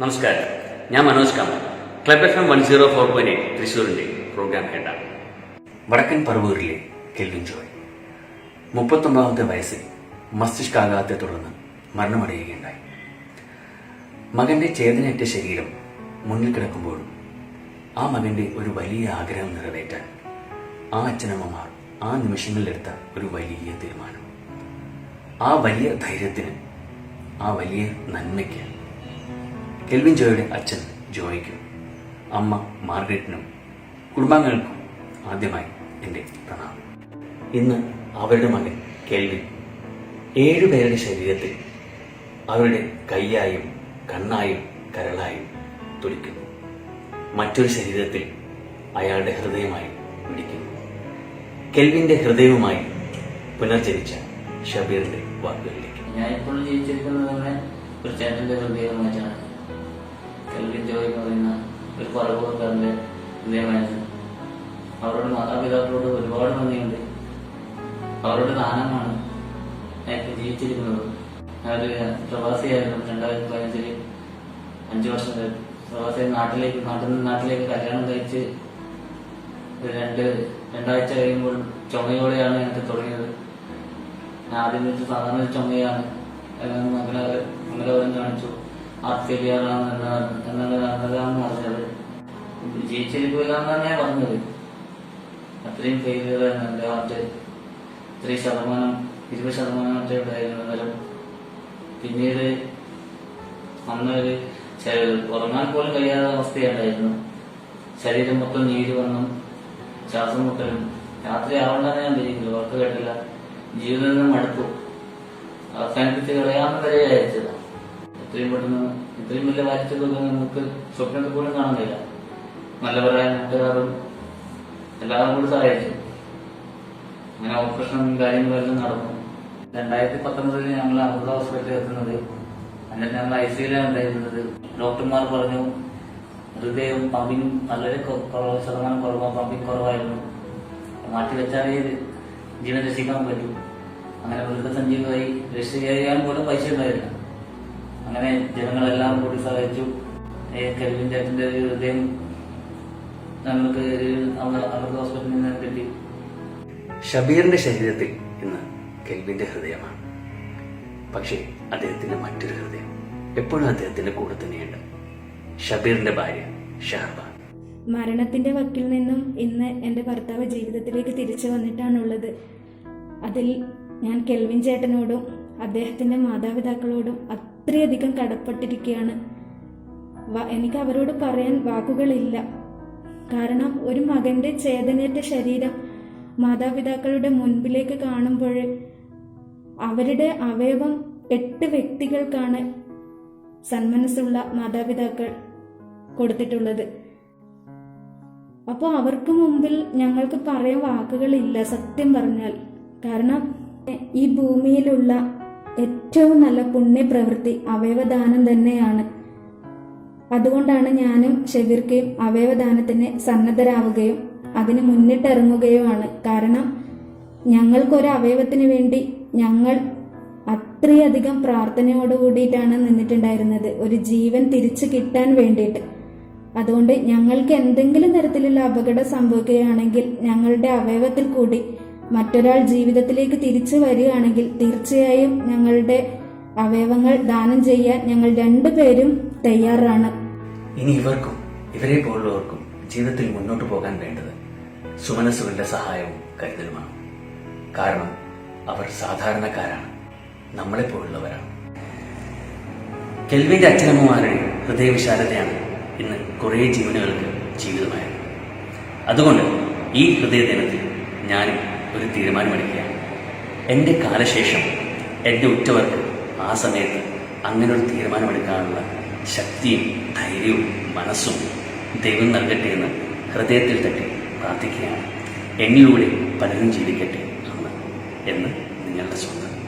നമസ്കാരം. ഞാൻ മനോജ് കാമ club F M one zero four point eight തൃശ്ശൂരിന്റെ പ്രോഗ്രാം കേട്ട വടക്കൻ പറവൂരിലെ കെൽവിൻ ജോയ്. മുപ്പത്തൊമ്പതാമത്തെ വയസ്സിൽ മസ്തിഷ്കാഘാതത്തെ തുടർന്ന് മരണമടയുകയുണ്ടായി. മകന്റെ ചേതനയറ്റ ശരീരം മുന്നിൽ കിടക്കുമ്പോഴും ആ മകന്റെ ഒരു വലിയ ആഗ്രഹം നിറവേറ്റാൻ ആ അച്ഛനമ്മമാർ ആ നിമിഷങ്ങളിലെടുത്ത ഒരു വലിയ തീരുമാനം. ആ വലിയ ധൈര്യത്തിന് ആ വലിയ നന്മയ്ക്ക് കെൽവിൻ ജോയുടെ അച്ഛൻ ജോയ്ക്കും. അമ്മ മാർഗരറ്റിനും കുടുംബാംഗങ്ങൾക്കും ആദ്യമായി എന്റെ പ്രണാമം. ഇന്ന് അവരുടെ മകൻ കെൽവിൻ ഏഴുപേരുടെ ശരീരത്തിൽ അവരുടെ കൈയായും കണ്ണായും കരളായും തുടിക്കുന്നു മറ്റൊരു ശരീരത്തിൽ അയാളുടെ ഹൃദയമായി പിടിക്കുന്നു. കെൽവിന്റെ ഹൃദയവുമായി പുനർജനിച്ച ഷബീറിന്റെ വാക്കുകളിലേക്ക്. ഞാൻ ഇപ്പോൾ ജീവിച്ചിരിക്കുന്നത് തന്നെ ഒരു ചേട്ടന്റെ ഹൃദയമായിട്ടാണ് കെൽവിൻ ജോയ് എന്ന് പറയുന്ന ഒരു പറവുകാരന്റെ ഹൃദയമായിരുന്നു അവരുടെ മാതാപിതാക്കളോട് ഒരുപാട് നന്ദിയുണ്ട്. അവരുടെ ദാനമാണ് ഇപ്പോൾ ജീവിച്ചിരിക്കുന്നത്. ഞാനൊരു പ്രവാസിയായിരുന്നു. രണ്ടായിരത്തി പതിനഞ്ചിൽ അഞ്ചു വർഷം. പ്രവാസി നാട്ടിലേക്ക് നാട്ടിൽ നിന്ന് നാട്ടിലേക്ക് കല്യാണം കഴിച്ച് രണ്ട് രണ്ടാഴ്ച കഴിയുമ്പോൾ ചുമയോടെയാണ് എനിക്ക് തുടങ്ങിയത്. ഞാൻ ആദ്യം വെച്ച് സാധാരണ ചുമയാണ്. മംഗലാപുരം മംഗലാപുരം കാണിച്ചു. ഹാർട്ട് ഫെയിലിയർ ആണ് എന്നാണ് എന്നാണ് എന്നതാണ് അറിഞ്ഞത് തന്നെയാണ് പറഞ്ഞത്. അത്രയും ഫെയിലിയർ ആണ് ഹാർട്ട് ഇത്രയും ശതമാനം ഇരുപത് ശതമാനം മറ്റേ ഉണ്ടായിരുന്നു പിന്നീട് അന്ന് ഒരു ശരീരം ഉറങ്ങാൻ പോലും കഴിയാത്ത അവസ്ഥയുണ്ടായിരുന്നു. ശരീരം മൊത്തം നീര് വന്നും ശ്വാസം മുട്ടലും. രാത്രി ആവണ്ടെന്ന് ഞാൻ വിചാരിക്കില്ല ഉറക്കം കേട്ടില്ല. ജീവിതം മടുത്തു. അവസാനിപ്പിച്ച് കളയാമെന്ന് വരെ എത്രയും പെട്ടെന്ന് ഇത്രയും വലിയ വായിച്ചതൊക്കെ നമുക്ക് സ്വപ്നത്തിൽ പോലും കാണുന്നില്ല. നല്ലവരായ നാട്ടുകാരും എല്ലാവരും കൂടി സഹായിച്ചു. അങ്ങനെ ഓപ്പറേഷനും കാര്യങ്ങളും എല്ലാം നടന്നു. രണ്ടായിരത്തി പത്തൊമ്പതിൽ ഞങ്ങൾ അമൃത ഹോസ്പിറ്റലിൽ എത്തുന്നത്. എന്നിട്ട് ഞങ്ങൾ ഐ സിയിലാണ് ഉണ്ടായിരുന്നത്. ഡോക്ടർമാർ പറഞ്ഞു ഹൃദയവും പമ്പിങ് വളരെ കുറവ് ശതമാനം കുറവാണ് പമ്പിങ് കുറവായിരുന്നു. മാറ്റി വെച്ചാലേ ജീവൻ രക്ഷിക്കാൻ പറ്റും. അങ്ങനെ വൃദ്ധസഞ്ജീവായി രക്ഷിക്കാൻ പോലും പൈസ ഉണ്ടായില്ല അങ്ങനെ ജനങ്ങളെല്ലാം കൂടി സഹായിച്ചു. കെൽവിൻ ചേട്ടന്റെ ഒരു ഹൃദയം ഞങ്ങൾക്ക് അമൃത ഹോസ്പിറ്റലിൽ നിന്ന് കിട്ടി. ഷബീറിന്റെ ശരീരത്തിൽ ഇന്ന് കെൽവിന്റെ ഹൃദയമാണ്. പക്ഷേ അദ്ദേഹത്തിന്റെ മറ്റൊരു ഹൃദയം എപ്പോഴും അദ്ദേഹത്തിന്റെ കൂടെ തന്നെയുണ്ട്. ഷബീറിന്റെ ഭാര്യ ഷഹർബാൻ മരണത്തിന്റെ വക്കിൽ നിന്നും ഇന്ന് എന്റെ ഭർത്താവ് ജീവിതത്തിലേക്ക് തിരിച്ചു വന്നിട്ടാണുള്ളത്. അതിൽ ഞാൻ കെൽവിൻ ചേട്ടനോടും അദ്ദേഹത്തിന്റെ മാതാപിതാക്കളോടും അത്രയധികം കടപ്പെട്ടിരിക്കുകയാണ്. എനിക്ക് അവരോട് പറയാൻ വാക്കുകളില്ല. കാരണം ഒരു മകന്റെ ചേതനേറ്റ ശരീരം മാതാപിതാക്കളുടെ മുൻപിലേക്ക് കാണുമ്പോൾ അവരുടെ അവയവം എട്ട് വ്യക്തികൾക്കാണ് സന്മനസ്സുള്ള മാതാപിതാക്കൾ കൊടുത്തിട്ടുള്ളത്. അപ്പോൾ അവർക്ക് മുമ്പിൽ ഞങ്ങൾക്ക് പറയാൻ വാക്കുകളില്ല സത്യം പറഞ്ഞാൽ. കാരണം ഈ ഭൂമിയിലുള്ള ഏറ്റവും നല്ല പുണ്യപ്രവൃത്തി അവയവദാനം തന്നെയാണ്. അതുകൊണ്ടാണ് ഞാനും ഷബീർക്കയും അവയവദാനത്തിന് സന്നദ്ധരാവുകയും അതിന് മുന്നിട്ടിറങ്ങുകയുമാണ്. കാരണം ഞങ്ങൾക്കൊരു അവയവത്തിന് വേണ്ടി ഞങ്ങൾ അത്രയധികം പ്രാർത്ഥനയോട് കൂടിയിട്ടാണ് നിന്നിട്ടുണ്ടായിരുന്നത്. ഒരു ജീവൻ തിരിച്ചു കിട്ടാൻ വേണ്ടിയിട്ട്. അതുകൊണ്ട് ഞങ്ങൾക്ക് എന്തെങ്കിലും തരത്തിലുള്ള അപകടം സംഭവിക്കുകയാണെങ്കിൽ ഞങ്ങളുടെ അവയവത്തിൽ കൂടി മറ്റൊരാൾ ജീവിതത്തിലേക്ക് തിരിച്ചു വരികയാണെങ്കിൽ തീർച്ചയായും ഞങ്ങളുടെ അവയവങ്ങൾ ദാനം ചെയ്യാൻ ഞങ്ങൾ രണ്ടുപേരും തയ്യാറാണ്. ഇനി ഇവർക്കും ഇവരെ പോലുള്ളവർക്കും ജീവിതത്തിൽ മുന്നോട്ട് പോകാൻ വേണ്ടത് സുമനസുവിന്റെ സഹായവും കരുതലുമാണ്. കാരണം അവർ സാധാരണക്കാരാണ്. നമ്മളെ പോലുള്ളവരാണ് കെൽവിന്റെ അച്ഛനമ്മമാരുടെ ഹൃദയവിശാലതയാണ് ഇന്ന് കുറേ ജീവനുകൾക്ക് ജീവിതമായത്. അതുകൊണ്ട് ഈ ഹൃദയദിനത്തിൽ ഞാനും ഒരു തീരുമാനമെടുക്കുകയാണ് എന്റെ കാലശേഷം എന്റെ ഉറ്റവർക്ക് ആ സമയത്ത് അങ്ങനെ ഒരു തീരുമാനമെടുക്കാനുള്ള ശക്തിയും ധൈര്യവും മനസ്സും ദൈവം നൽകട്ടെ എന്ന് ഹൃദയത്തിൽ തട്ടി പ്രാർത്ഥിക്കുകയാണ്. എന്നിലൂടെ പലരും ജീവിക്കട്ടെ എന്ന് നിങ്ങളുടെ സ്വന്തം